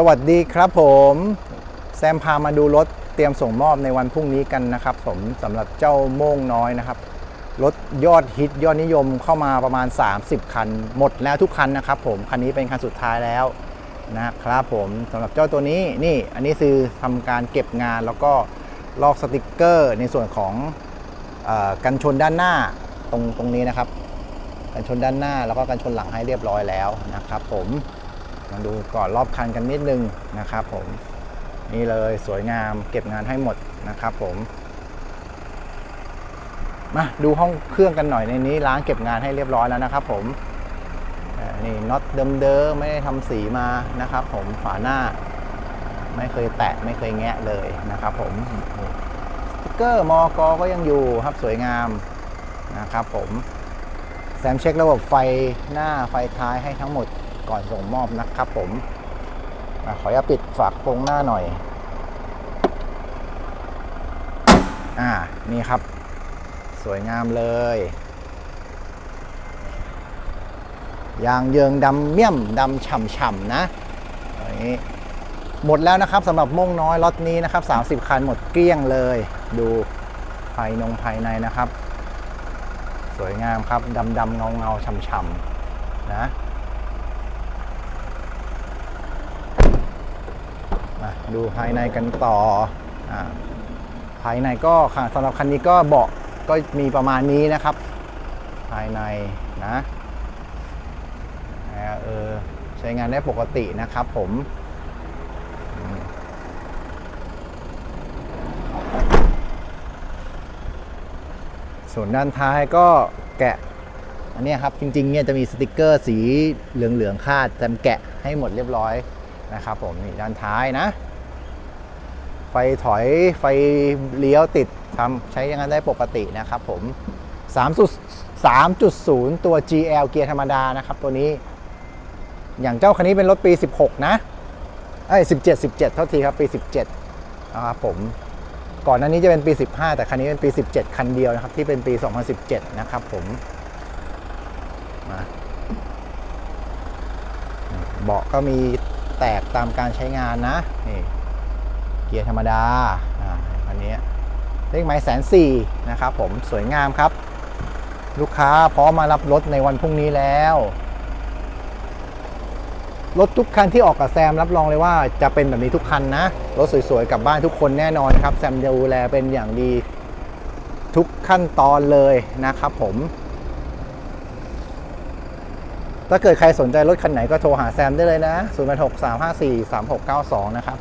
สวัสดีครับผมแซมพามาดูรถเตรียมส่งมอบในวันพรุ่งนี้กันนะครับผมสำหรับเจ้าโม่งน้อยนะครับ รถยอดฮิตยอดนิยมเข้ามาประมาณ 30 คัน หมดแล้วทุกคันนะครับผมคันนี้เป็นคันสุดท้ายแล้วนะครับผมสำหรับเจ้าตัวนี้นี่อันนี้คือทำการเก็บงานแล้วก็ลอกสติกเกอร์ ในส่วนของอกันชนด้านหน้าตรงตรงนี้นะครับ กันชนด้านหน้าแล้วก็กันชนหลังให้เรียบร้อยแล้วนะครับผม มาดูก่อนรอบคันกันนิดนึงนะครับผมนี่เลยสวยงามเก็บงานให้หมดนะครับผม มาดูห้องเครื่องกันหน่อยในนี้ล้างเก็บงานให้เรียบร้อยแล้วนะครับผมนี่น็อตเดิมๆไม่ได้ทำสีมานะครับ ผมฝาหน้า ไม่เคยแตะไม่เคยแงะเลยนะครับ ผมสติ๊กเกอร์มอกก็ยังอยู่ครับสวยงามนะครับ ผมแซมเช็คระบบไฟหน้าไฟท้ายให้ทั้งหมด ก่อนส่งมอบนะครับผมอขออนุญาตปิดฝากโปรงหน้าหน่อย อ่า นี่ครับ สวยงามเลย ยางเยิงดำเมี่ยมดำฉ่ำๆนะอันนี้หมดแล้วนะครับสำหรับม่งน้อยล็อตนี้นะครับ 30 คันหมดเกลี้ยงเลย ดูภายนงภายในนะครับ สวยงามครับดำดำเงาเงาช่ำช่ำๆนะมา ดูภายในกันต่ออาภายในก็สำหรับคันนี้ก็เบาะก็มีประมาณนี้นะครับ ภายในนะเออใช้งานได้ปกตินะครับผมส่วนด้านท้ายก็แกะอันนี้ครับจริงๆเนี่ยจะมีสติกเกอร์สีเหลืองๆคาดจมแกะให้หมดเรียบร้อยนะครับผมนี่ด้านท้ายนะ ไฟถอยไฟเลี้ยวติดทำใช้ยังนั้นได้ปกตินะครับผม3.3.0 ตัว GL เกียร์ธรรมดานะครับตัวนี้ อย่างเจ้าคันนี้เป็นรถปี 16 นะเอ้ย17 17 เท่าทีครับปี 17นะครับผมก่อนหน้านี้จะเป็นปี 15 แต่คันนี้เป็นปี 17 คันเดียวนะครับ ที่เป็นปี 2017 นะครับผมมาเบาะก็มีแตกตามการใช้งานนะนี่ เกียร์ธรรมดาอันนี้เลขหมายแสนสี่นะครับผมสวยงามครับ ลูกค้าพร้อมมารับรถในวันพรุ่งนี้แล้ว รถทุกคันที่ออกกับแซมรับรองเลยว่าจะเป็นแบบนี้ทุกคันนะ รถสวยๆกลับบ้านทุกคนแน่นอนครับ แซมจะดูแลเป็นอย่างดีทุกขั้นตอนเลยนะครับผม ถ้าเกิดใครสนใจรถคันไหนก็โทรหาแซมได้เลยนะ0 8 6 3 5 4 3 6 9 2 นะครับ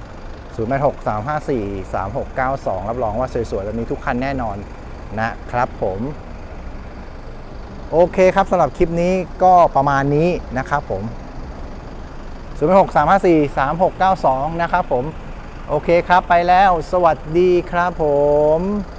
0 8 6 3 5 4 3 6 9 2 รับรองว่าสวยๆแบบนี้ทุกคันแน่นอนนะครับผมโอเคครับสำหรับคลิปนี้ก็ประมาณนี้นะครับผม 0 6 3 5 4 3 6 9 2 นะครับผม โอเคครับไปแล้ว สวัสดีครับผม